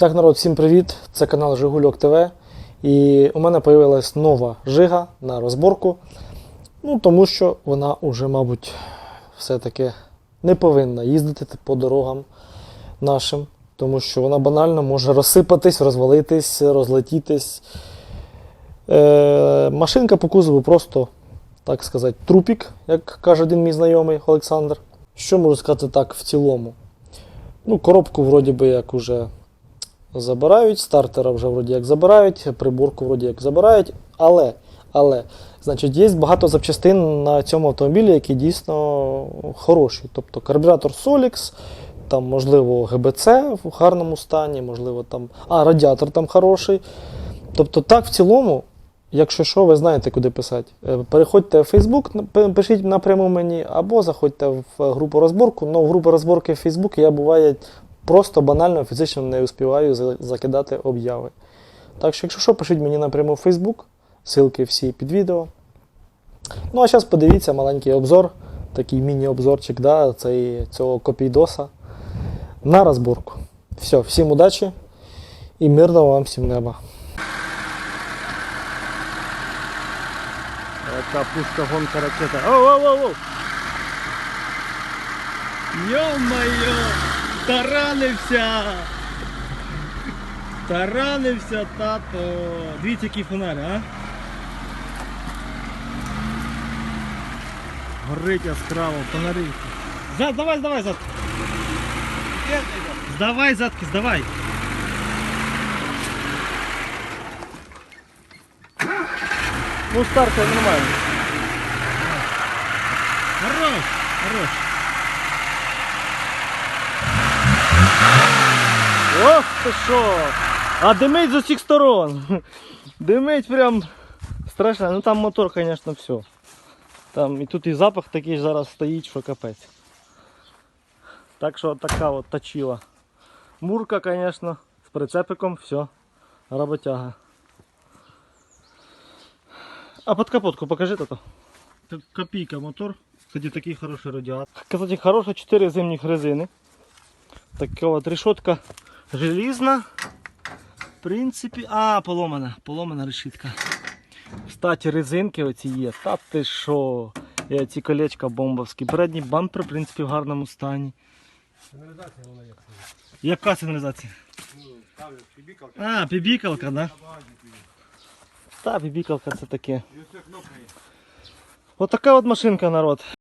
Так, народ, всім привіт! Це канал Жигульок ТВ. І у мене з'явилась нова жига на розборку. Ну, тому що вона вже, мабуть, все-таки не повинна їздити по дорогам нашим, тому що вона банально може розсипатись, розвалитись, розлетітись. Е, машинка по кузову просто, так сказати, трупік, як каже один мій знайомий Олександр. Що можу сказати так в цілому? Ну, коробку вроді би як уже забирають, стартера вже вроді як забирають, приборку вроді як забирають, але, але, значить, є багато запчастин на цьому автомобілі, які дійсно хороші. Тобто карбюратор Solix, там, можливо, ГБЦ в гарному стані, можливо, там. А, радіатор там хороший. Тобто, так, в цілому, якщо що, ви знаєте, куди писати. Е, Переходьте в Facebook, пишіть напряму мені, або заходьте в групу розборку. Ну, в групу розборки в Facebook я буває просто банально фізично не успіваю за- закидати обяви. Так що, якщо що, пишіть мені напряму в Facebook, ссылки всі під відео. Ну, а зараз подивіться маленький обзор, такий міні-обзорчик да, цей, цього копійдоса на розборку. Все, всім удачі і мирного вам всім неба. Это пушка гонка ракета. Оу, оу, оу, оу. Ё-моё! Таранився! Таранився, тато! Дивіться, який фонарь, а? Горить яскраво, фонари. Зад, давай, здавай, зад. Здавай, задки, здавай. Ну, старка нормально. Хорош, хорош. Ох ти що! А димить з усіх сторон. Димить прям страшно. Ну там мотор, звісно, все. Там і тут і запах такий зараз стоїть, що капець. Так що така от точила. Мурка, звісно, з прицепиком, все, роботяга. А под капотку покажи то. Копійка мотор. Кстати, такий хороший радіатор. Кстати, хороша 4 зимніх резини. Така от решетка желізна. В принципі. А, поломана. Поломана решітка. Кстати, резинки оці є. Та ти що? І ці колечка бомбовські. Передній бампер, в принципі, в гарному стані. Сигналізація вона як? Яка сигналізація? Ну, там пібікалка. А, пібікалка, да? Та, пібікалка це таке. І ось ця кнопка є. Отака от машинка, народ.